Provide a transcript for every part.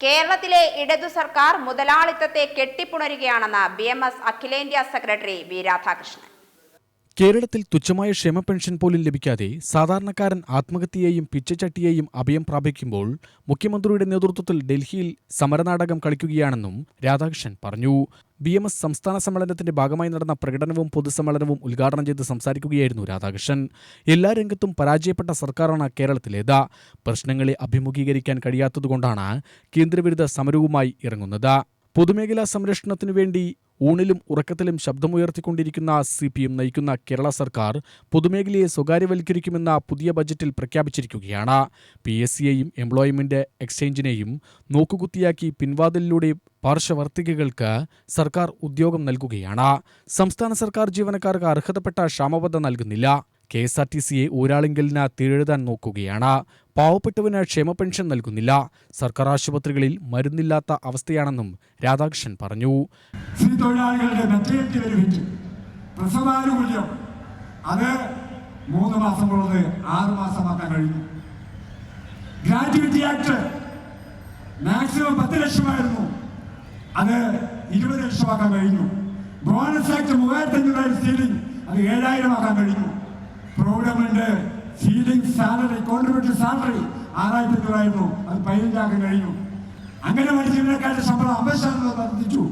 കേരളത്തിലെ ഇടതു സർക്കാർ മുതലാളിത്തത്തെ കെട്ടിപ്പുണരുകയാണെന്ന് ബി എം എസ് അഖിലേന്ത്യാ സെക്രട്ടറി വി രാധാകൃഷ്ണൻ. കേരളത്തിൽ തുച്ഛമായ ക്ഷേമ പെൻഷൻ പോലും ലഭിക്കാതെ സാധാരണക്കാരൻ ആത്മഹത്യയെയും പിച്ചച്ചട്ടിയെയും അഭയം പ്രാപിക്കുമ്പോൾ മുഖ്യമന്ത്രിയുടെ നേതൃത്വത്തിൽ ഡൽഹിയിൽ സമരനാടകം കളിക്കുകയാണെന്നും രാധാകൃഷ്ണൻ പറഞ്ഞു. ബി എം എസ് സംസ്ഥാന സമ്മേളനത്തിന്റെ ഭാഗമായി നടന്ന പ്രകടനവും പൊതുസമ്മേളനവും ഉദ്ഘാടനം ചെയ്ത് സംസാരിക്കുകയായിരുന്നു രാധാകൃഷ്ണൻ. എല്ലാ രംഗത്തും പരാജയപ്പെട്ട സർക്കാരാണ് കേരളത്തിലേത്. പ്രശ്നങ്ങളെ അഭിമുഖീകരിക്കാൻ കഴിയാത്തതുകൊണ്ടാണ് കേന്ദ്രവിരുദ്ധ സമരവുമായി ഇറങ്ങുന്നത്. പൊതുമേഖലാ സംരക്ഷണത്തിനു വേണ്ടി ഊണിലും ഉറക്കത്തിലും ശബ്ദമുയർത്തിക്കൊണ്ടിരിക്കുന്ന സി പി എം നയിക്കുന്ന കേരള സർക്കാർ പൊതുമേഖലയെ സ്വകാര്യവൽക്കരിക്കുമെന്ന പുതിയ ബജറ്റിൽ പ്രഖ്യാപിച്ചിരിക്കുകയാണ്. പി എസ് സിയെയും എംപ്ലോയ്മെന്റ് എക്സ്ചേഞ്ചിനെയും നോക്കുകുത്തിയാക്കി പിൻവാതിലിലൂടെ പാർശ്വവർത്തികൾക്ക് സർക്കാർ ഉദ്യോഗം നൽകുകയാണ്. സംസ്ഥാന സർക്കാർ ജീവനക്കാർക്ക് അർഹതപ്പെട്ട ക്ഷാമബദ്ധ നൽകുന്നില്ല. കെ എസ് ആർ ടി സിയെ ഒരാളെങ്കിലിന് തീഴെഴുതാൻ നോക്കുകയാണ്. പാവപ്പെട്ടവന് ക്ഷേമ പെൻഷൻ നൽകുന്നില്ല. സർക്കാർ ആശുപത്രികളിൽ മരുന്നില്ലാത്ത അവസ്ഥയാണെന്നും രാധാകൃഷ്ണൻ പറഞ്ഞു. അത് മൂന്ന് മാസമുള്ളത് ആറ് മാസമാക്കാൻ കഴിഞ്ഞു. ആക്ട് മാക്സിമം പത്ത് ലക്ഷമായിരുന്നു. അത് ഇരുപത് ലക്ഷമാക്കാൻ കഴിഞ്ഞു. ബോണസ് ആക്ട് മൂവായിരത്തി അഞ്ഞൂറായിരം സീലിംഗ് അത് ഏഴായിരം ആക്കാൻ കഴിഞ്ഞു. പ്രോഗ്രാമിന്റെ സീലിംഗ് സാലറി കോൺട്രിബ്യൂട്ടറി സാലറി ആറായിരത്തി തൊള്ളായിരുന്നു അത് പതിനഞ്ചാക്കാൻ കഴിഞ്ഞു. അങ്ങനെ ജീവനക്കാരുടെ ശമ്പളം അമ്പത് ശതമാനം വർദ്ധിച്ചു.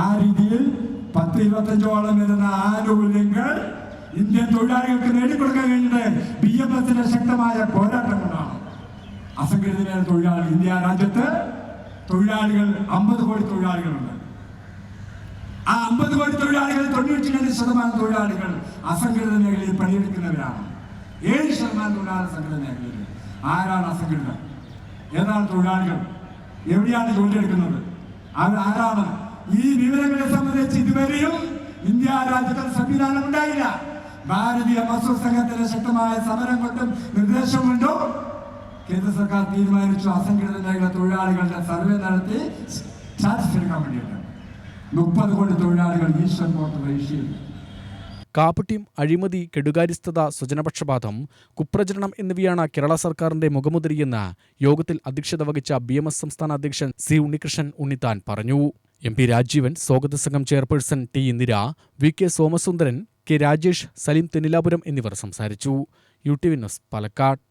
ആ രീതിയിൽ പത്ത് ഇരുപത്തഞ്ചോളം വരുന്ന ആനുകൂല്യങ്ങൾ ഇന്ത്യൻ തൊഴിലാളികൾക്ക് നേടിക്കൊടുക്കാൻ കഴിഞ്ഞത് ബി എം എസിന്റെ ശക്തമായ പോരാട്ടം കൊണ്ടാണ്. അസംഘടിതരായ തൊഴിലാളി ഇന്ത്യ രാജ്യത്ത് തൊഴിലാളികൾ അമ്പത് കോടി തൊഴിലാളികളുണ്ട്. ആ അമ്പത് കോടി തൊഴിലാളികൾ തൊണ്ണൂറ്റി രണ്ട് ശതമാനം തൊഴിലാളികൾ അസംഘടിത മേഖലയിൽ പണിയെടുക്കുന്നവരാണ്. ഏഴ് ശതമാനം തൊഴിലാളി സംഘടന മേഖലയിൽ. ആരാണ് അസംഘടിതർ ഏതാണ് തൊഴിലാളികൾ? എവിടെയാണ് ജോലിയെടുക്കുന്നത് അവർ ആരാണ്? ഈ വിവരങ്ങളെ സംബന്ധിച്ച് ഇതുവരെയും ഇന്ത്യ രാജ്യത്തിന് സംവിധാനം ഉണ്ടായില്ല. ഭാരതീയ മസൂർ സംഘത്തിന് ശക്തമായ സമരം കൊണ്ടും നിർദ്ദേശം കൊണ്ടും കേന്ദ്ര സർക്കാർ തീരുമാനിച്ചു അസംഘടിത മേഖല തൊഴിലാളികളുടെ സർവേ നടത്തി ചാർജ് ചെയ്യാൻ വേണ്ടിയിട്ട്. മുപ്പത് അഴിമതി കെടുകാര്യസ്ഥത സ്വജനപക്ഷപാതം കുപ്രചരണം എന്നിവയാണ് കേരള സർക്കാരിന്റെ മുഖമുദ്രയെന്ന് യോഗത്തിൽ അധ്യക്ഷത വഹിച്ച ബി എം എസ് സംസ്ഥാന അധ്യക്ഷൻ സി ഉണ്ണികൃഷ്ണൻ ഉണ്ണിത്താൻ പറഞ്ഞു. എം പി രാജീവൻ സ്വാഗത സംഘം chairperson T Indira V K Somasundaran K Rajesh Salim Thennilapuram എന്നിവർ സംസാരിച്ചു. U T V news Palakkad.